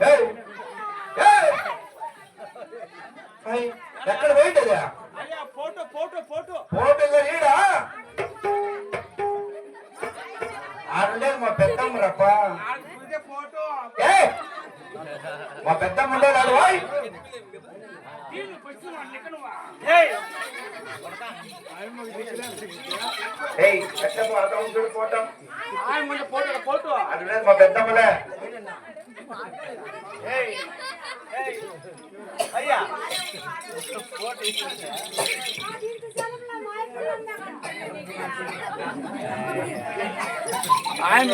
ఏయ్! ఏయ్! ఏయ్, ఎక్కడ పోయింటదా అయ్యా ఫోటో ఫోటో ఫోటో ఫోటో ఈడా ఆడుండేది మా పెద్దమ్మ రప్ప ఇదే ఫోటో ఏ మా పెద్దమ్మ ఉండేది ఆడు ఓయ్ దీన్ని కొంచెం అన్నికనువా ఏయ్ ఏయ్ ఎట్లా పోతాం చూడు పోతాం ఆయన ముందు ఫోటో ఫోటో ఆడుండేది మా పెద్దమ్మలే ఏయ్ ఏయ్ అయ్యా ఆయన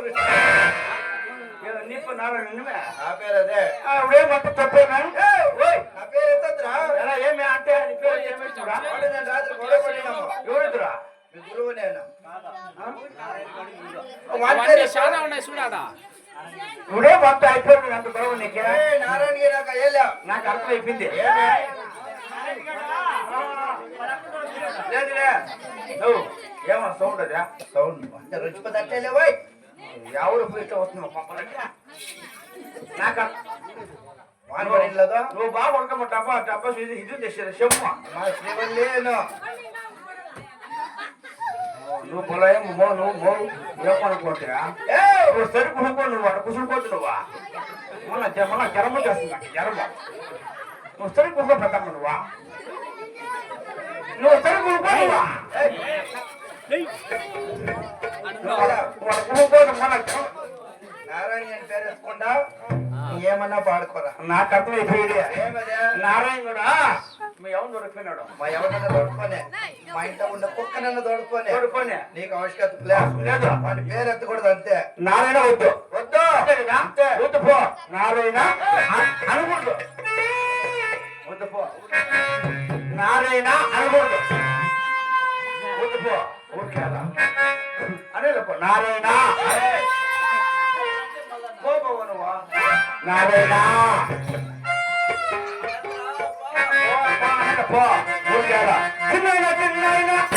పురుష నీకు నారాయణ నువ్వే నా పేరు అదే నా పేరు ఎత్తద్రా అంటే రాత్రి మీ గురువు నేను. అవన్నీ చాలా ఉన్నాయి చూడాడా ఇప్పుడే మొత్తం అయిపోయింది అంత గొడవ నీకే? ఏయ్, నారాయణ గారు నాకు వెళ్ళా నాకు అర్థం అయిపోయింది లేదులే నువ్వు ఏమో సౌండ్ అదా? సౌండ్. అంత రుచిపతి అట్టేలే పోయ్ ఎవరు వస్తున్నావు పక్కనకి నాకు వానపడినదో నువ్వు బాగా ఉడకమ్మ డబ్బా డబ్బా ఇది ఇది తెచ్చారు చెమ్మ మా శ్రీవల్లేను నువ్వు పొలయం మో నువ్వు మో ఏమనుకోవట్రా ఏయ్, నువ్వు సరి కునుకో నువ్వు అక్కడ కుసుడుకోవచ్చు నువ్వా మొన్న జ- మొన్న జ్వరం చేస్తుంది నాకు జ్వరం నువ్వు సరి కునుకో పెద్దమ్మ నువ్వా నువ్వు సరి కునుకో నువ్వా నారాయణ గారి పేరు ఎత్తుకుండా ఏమన్నా పాడుకోరా? నాకు అర్థమైపోయింది ఏమదే? నారాయణ కూడా మీ ఎవరు దొరికిపోయినాడు మా ఎవరినన్నా తోడుకోనే మా ఇంట్లో ఉన్న కుక్కనన్నా తోడుకోనే దొరికిపోయి నీకు ఆవశ్యకత లేదు. వాడి పేరు ఎత్తకూడదు అంతే. నారాయణ వద్దు. వద్దు. అంతే? వద్దు పో. నారాయణ అనకూడదు. వద్దు పో. నారాయణ అనకూడదు. వద్దు పో. నారాయణ పో పో నువ్వు నారాయణ పో, పో, అనే పో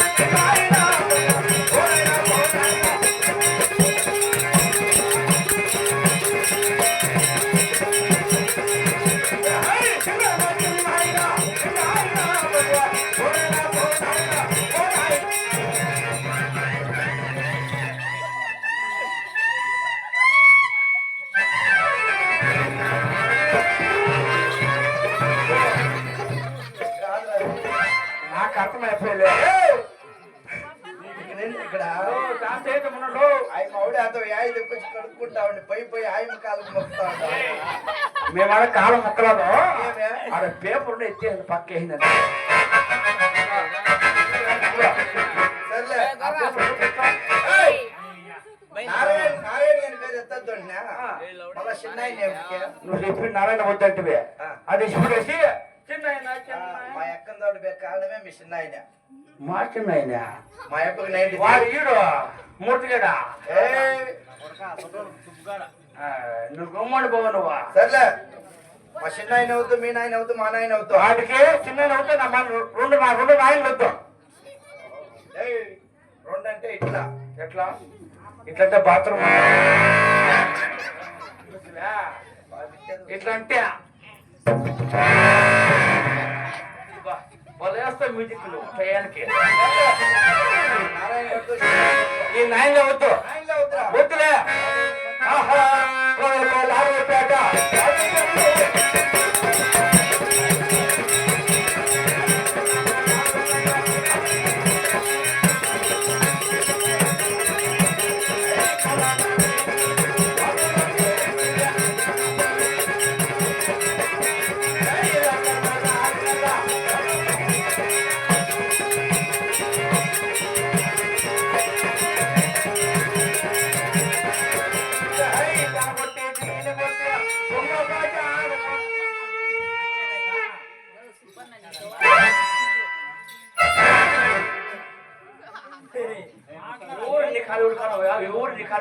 పక్క వేసింది సర్లే. ఏయ్! నారాయణ నారాయణ గారి పేరు ఎత్తద్దు మళ్ళా చిన్న ఆయన ఏమిటికే? నువ్వు చెప్పి నారాయణ వద్దంటివే. అది చూడేసి చిన్న మా ఎక్కం తోడు బే కారణమే మీ చిన్న ఆయన మా చిన్న ఆయన మా ఎక్కకు నైన్టీ వాడు ఈడు మూర్తిగాడా! నువ్వు గుమ్మడి నువ్వు? సర్లే. మా చిన్న ఆయన అవుతూ మీ నాయన అవుతూ మా నాయన అవుతూ వాడికి చిన్న అవుతే నా రెండు నా రెండు నాయనలు వద్దు! రెండు అంటే ఇట్లా. ఎట్లా? ఇట్లంటే బాత్రూమ్. ఇట్లా. వేస్తాం మ్యూజిక్లు టయానికి ఈ నాయన వద్దు. వద్దులే. ఆహా. లాభపేట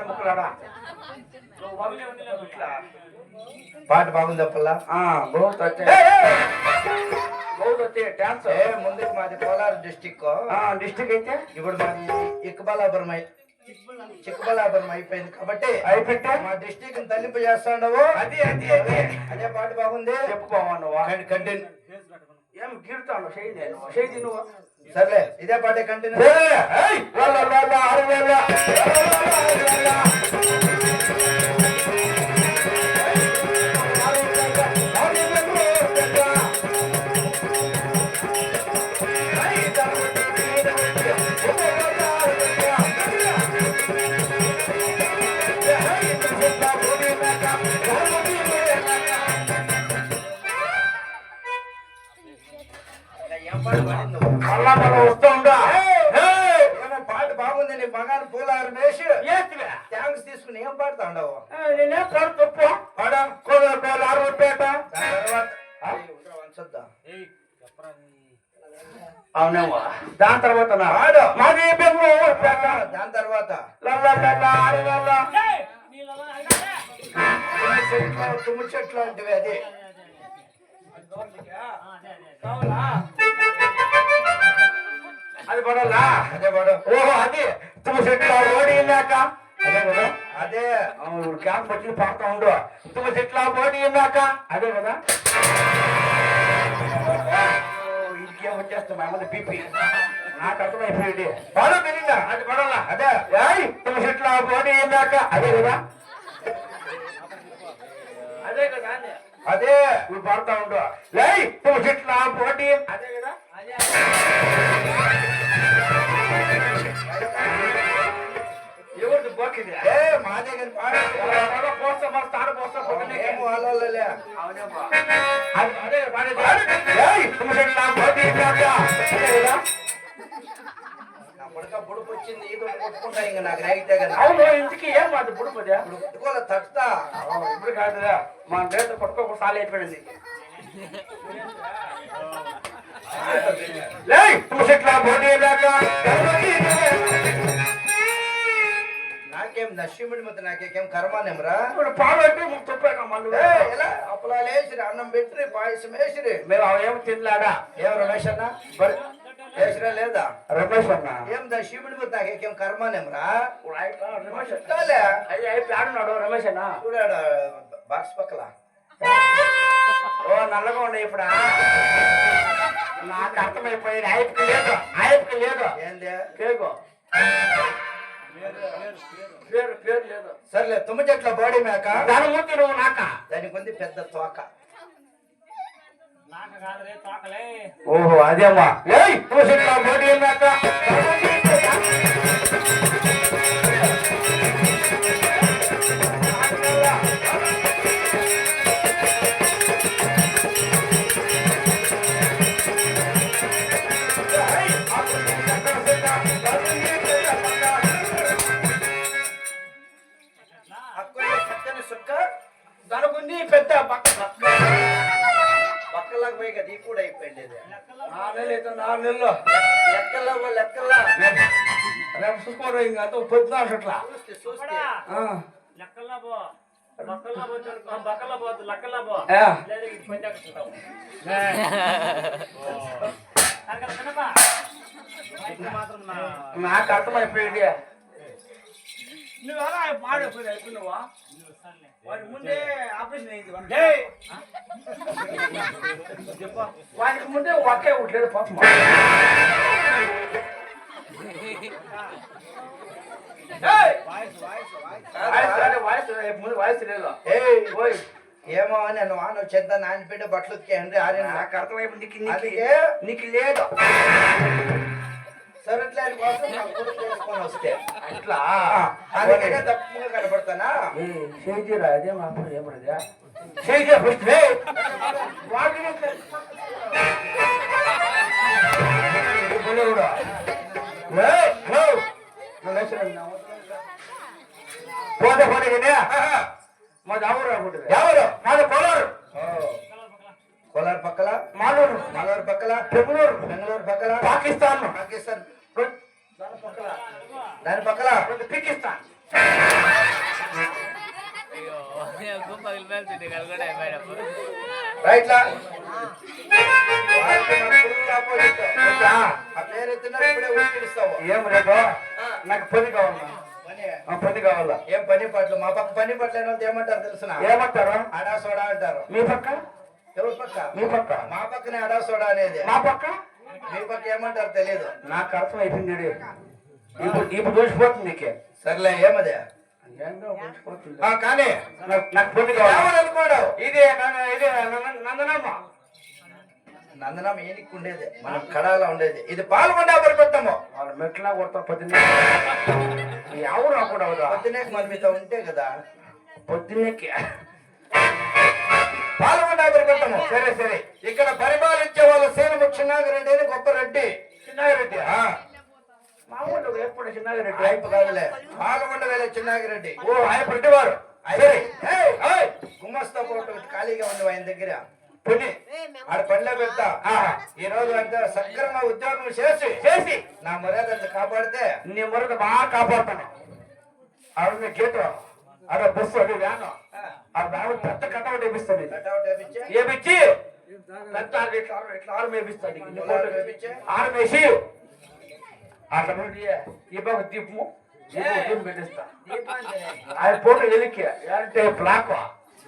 ముక్కలాడా? పాట బాగుంది పల్లా? ఆ, బహుత్ వచ్చే. బహుత్ వచ్చే డాన్స్. ఏ ముందుకు మాది కోలార్ డిస్టిక్ డిస్ట్రిక్ట్ అయితే? ఇప్పుడు మాది ఇక్కబలాపురం అయి చిక్కబలాపురం అయిపోయింది కాబట్టి అయిపెట్టా? మా డిస్టిక్ తల్లింపు చేస్తాండవు. అది అది అది. అదే పాట బాగుంది. చెప్పు బావా నువ్వు? కంటిన్యూ ఏం చేయి నేను చేయి నువ్వు సర్లే ఇదే పాట కంటిన్యూ ఏయ్! పాడు తప్పు పాడ ఆరుపేట వంచొద్దా? దాని తర్వాత నా? పాడు. మాది బెంగళూరు పేట దాని తర్వాత. తుమ్మి చెట్లు అంటివి అది. అది పడాలా? అదే పాడు. ఓహో అది. తుమ్మ చెట్ల ఓడి అదే కదా. అదే క్యాంప్ వచ్చి పాడుతూ ఉండు. తుమ్మ చెట్ల ఓడి ఇన్నాక అదే కదా? ఇంకేం వచ్చేస్తా అమ్మది బీపీ. నాకు అర్థమైపోయింది. పాడు తిరిగిందా అది పడాలా అదే. తుమ్మ చెట్ల ఓడి ఇన్నాక అదే కదా? అదే కదా అదే. ఇప్పుడు పాడుతూ ఉండు. లేయ్ తుమ్మ చెట్ల పోటీ అదే కదా? ఎవరిది బొక్కిది ఏ మా దగ్గర పాడు పోస్తా మరి తాడు పోస్తా పొద్దున్నే. ఏమో వాళ్ళోళ్ళలే. అవునేమ్మా. అది పాడేది. ఏయ్, తుమ్మ చెట్ల పోటీ కాక. అదే కదా? నా పడక బుడుపు వచ్చింది కొట్టుకుంటా ఇంక నాకు రేగితే కదా అవును ఇంటికి ఏం అది బుడుపదే కొట్టుకోలే తట్టుతా ఇప్పుడు కాదురా మా నేత కొట్టుకోక సాలి అయిపోయింది. నాకేం నశ్యముడి మధ్య నాకేం కర్మానేమరా ఇప్పుడు ముందు చెప్పాక మళ్ళీ ఏ, ఎలా? అప్పలాలు వేసిరి అన్నం పెట్టిరి పాయసం వేసిరి. మేము ఏమి తినలాడా? ఏం రమేష్ అన్న? వేసిరా లేదా? రమేష్ అన్న? ఏం దా శివుడి మీద నాకేం కర్మానేమరా రమేష్ అన్న. చెప్తాలే అయ్యి అయ్యి ప్లాడున్నాడు రమేష్ అన్న. చూడాడు బాక్స్ పక్కల? ఓ నల్లగా ఉండే ఇప్పుడు? నాకు అర్థమైపోయింది. ఆయప్పకి లేదు ఆయప్పకి లేదు. ఏంది? కేకు. సర్లే తుమ్మ చెట్ల బాడీ మేక. దాని ముందు నువ్వు నాక. దానికి ఉంది పెద్ద తోక. ఓహో అదేమ్మా. ఏయ్ చూసిట్లా బోడి నాక మాత్రం నా నాకు అర్థమైపోయింది. నువ్వు ఎలా పాడు అయిపోయినావా? వాడి ముందే ఆపరేషన్ అయింది వాడికి. ముందే ఒకే ఉండలేదు పాపం. ఏమో నేను వాన చెద్ద నానిపెట్టి బట్టలు ఉతికేయండి ఆరిన నాకు అర్థమైపోయింది నీకు నీకు నీకు లేదు. సరట్లేని కోసం నా కొడుకు వేసుకొని వస్తే. అట్లా? అందుకనే తప్పుగా కనపడతానా? చేయిరా? అదే మా ఏమన్నదా? చేయిరా ఫస్ట్. వాటిని కూడా? ಹೋದೆ ಹೋದೆ ಮತ್ತೆ ಅವರು ಆಗ್ಬಿಟ್ಟಿದೆ ಯಾವರು ನಾನು ಕೋಲಾರ ಕೋಲಾರ ಪಕ್ಕಲ ಮಾಲೂರು ಮಾಲೂರು ಪಕ್ಕಲ ಬೆಂಗಳೂರು ಬೆಂಗಳೂರು ಪಕ್ಕಲ ಪಾಕಿಸ್ತಾನ ಪಾಕಿಸ್ತಾನ ನನ್ನ ಪಕ್ಕಲ ಪಾಕಿಸ್ತಾನ ரைட்ல ఆ పేరు ఎత్తిన ఇప్పుడే ఊరికి ఇస్తావు ఏం రేటు నాకు పని కావాలా? పని. కావాలా? ఏం పని పట్లు? మా పక్క పని పట్ల ఏమంటారు తెలుసునా? ఏమంటారు? అడా సోడా అంటారు. మీ పక్క? ఎవరి పక్క? మీ పక్క. మా పక్కనే అడా సోడా అనేది. మా పక్క? మీ పక్క ఏమంటారు తెలియదు నాకు అర్థం అయిపోయింది. ఇప్పుడు ఇప్పుడు దోసిపోతుంది నీకే. సర్లే ఏమది? కానీ నాకు పని కావాలి? ఇదే ఇదే నన్ను- నందనమ్మ నందనం ఏనికి ఉండేది మనం కడాల ఉండేది. ఇది పాల్గొండా పరిపెట్టము వాళ్ళ మెట్లా కొడతా పొద్దున్నే? ఎవరు అప్పుడు అవుదా పొద్దునే మరి మీతో ఉంటే కదా? పొద్దున్నేకి. పాల్గొండా పరిపెట్టము సరే సరే. ఇక్కడ పరిపాలించే వాళ్ళ సేనము చిన్నాగిరెడ్డి అని గొప్ప రెడ్డి చిన్నాగిరెడ్డి మా ఊళ్ళో ఎప్పుడు చిన్నాగిరెడ్డి? ఆయప్ప కాదులే. పాల్గొండ వేలే చిన్నాగిరెడ్డి. ఓ ఆయన ఏయ్, ఏయ్, గుమ్మస్తా పోటు ఖాళీగా ఉంది ఆయన దగ్గర. పుణ్య ఆడ పనిలో పెడతా ఆ. ఈ రోజు అంతా సక్రమ ఉద్యోగం చేసి చేసి నా మర్యాద అంతా కాపాడితే నీ మరొక బాగా కాపాడుతాను. ఆవిడ గేటు ఆడ బస్సు అది వ్యాను. ఆ వ్యాన్ పెద్ద కటౌట్ వేపించి ఏమిచ్చి? పెద్ద ఇట్లా ఆరు ఇట్లా ఆరు వేపించి ఆరు వేసి అట్లా ఈ బాగా దీపము. దీపం దీపం పెట్టిస్తా ఆయన ఫోటో ఎలికి అంటే బ్లాక్.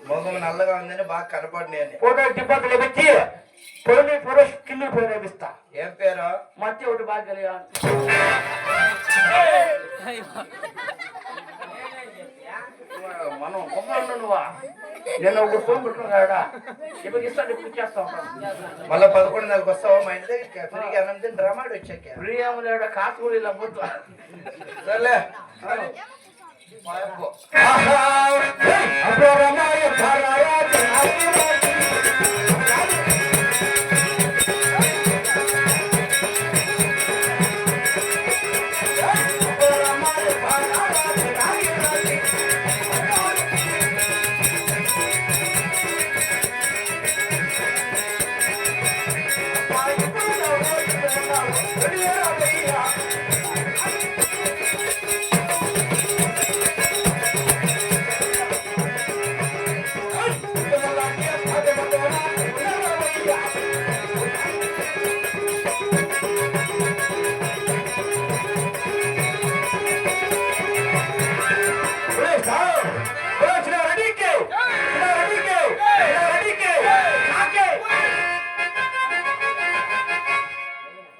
మొగం నల్లగా ఉందని బాగా కనపడి అని ఫోటో డిబ్బాకి లేపించి పొడి పొడ కింద పేరు వేపిస్తా ఏం పేరు? మధ్య ఒకటి బాగా కలిగా మనం కొమ్మలు నువ్వా? నేను ఒక ఫోన్ పెట్టుకున్నాడా ఇప్పుడు ఇస్తాను ఇప్పుడు ఇచ్చేస్తా మళ్ళా పదకొండు నెలలకు వస్తావా? మా ఇంటి దగ్గర ఫ్రీగా అన్నం తిని డ్రామాడు వచ్చాక. ప్రియం లేడా? కాసు కూడా ఇలా పోతు సర్లే.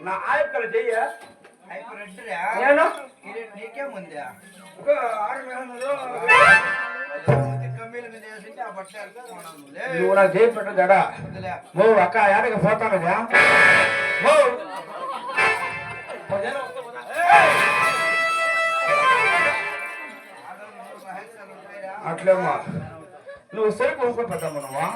నా ఆయక్కలు చెయ్య? నేను నీకేముంది ఆరు వేలు కమ్మీల మీద వేసింటే ఆ బట్ట వేస్తే కొనాలి. లే, నువ్వు నాకు చేయి పెట్టు గడా వదిలే. ఓ అక్క యాడకి పోతాను ఓ అట్లేమ్మా. నువ్వు నువ్వు.